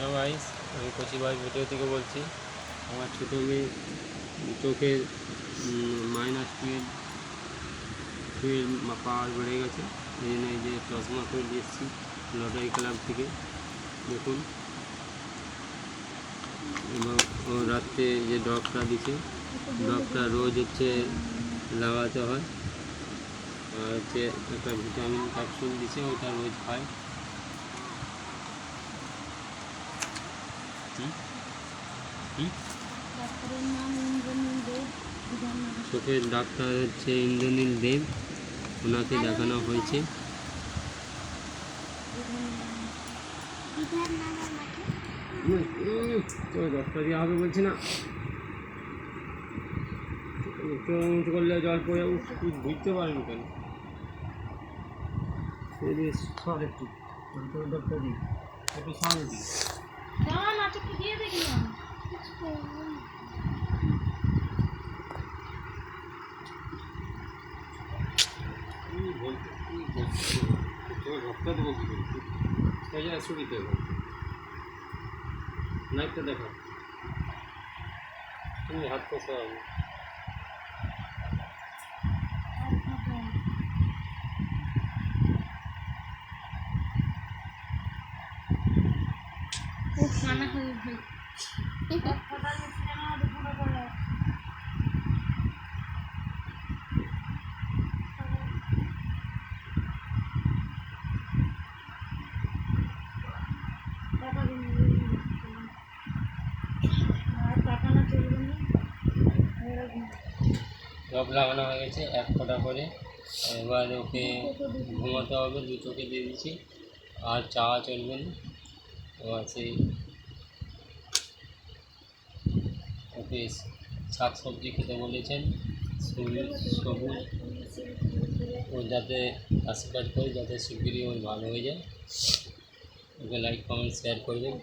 Hello guys, আমি কচি ভাই ভিডিও থেকে বলছি। আমার ছোটো মেয়ে চোখের মাইনাস টুয়েলভ টুয়েলভ পাওয়ার বেড়ে গেছে। এই জন্য এই যে চশমা করে এসেছি লটারি ক্লাব থেকে। দেখুন। এবং রাত্রে যে ড্রপটা দিছে ড্রপটা রোজ হচ্ছে লাগাতে হয়। আর হচ্ছে একটা ভিটামিন ক্যাপসুল দিছে ওটা রোজ খায়। বিধাননগর চোখের ডাক্তার হচ্ছে ইন্দ্রনীল দেব। ওনাকে দেখানো হয়েছে। মাঠে ডক্টর দেওয়া হবে বলছি না। উঁচু করলে জল পড়ে বুঝতে পারবি কেন? সর একটু ডক্টর দিই একটু সামনে দেবো নাইটটা দেখো তুমি হাত কষা লাগানো হয়ে গেছে এক ফোঁটা করে। এবার ওকে ঘুমাতে হবে দু চোখে দিয়ে দিচ্ছি। আর চাওয়া চলবে না। এবার সেই ওকে শাক সবজি খেতে বলেছেন। সবুজ, ও যাতে আশীর্বাদ করে, যাতে শিগগিরই ওর ভালো হয়ে যায়। ওকে লাইক কমেন্ট শেয়ার করবেন।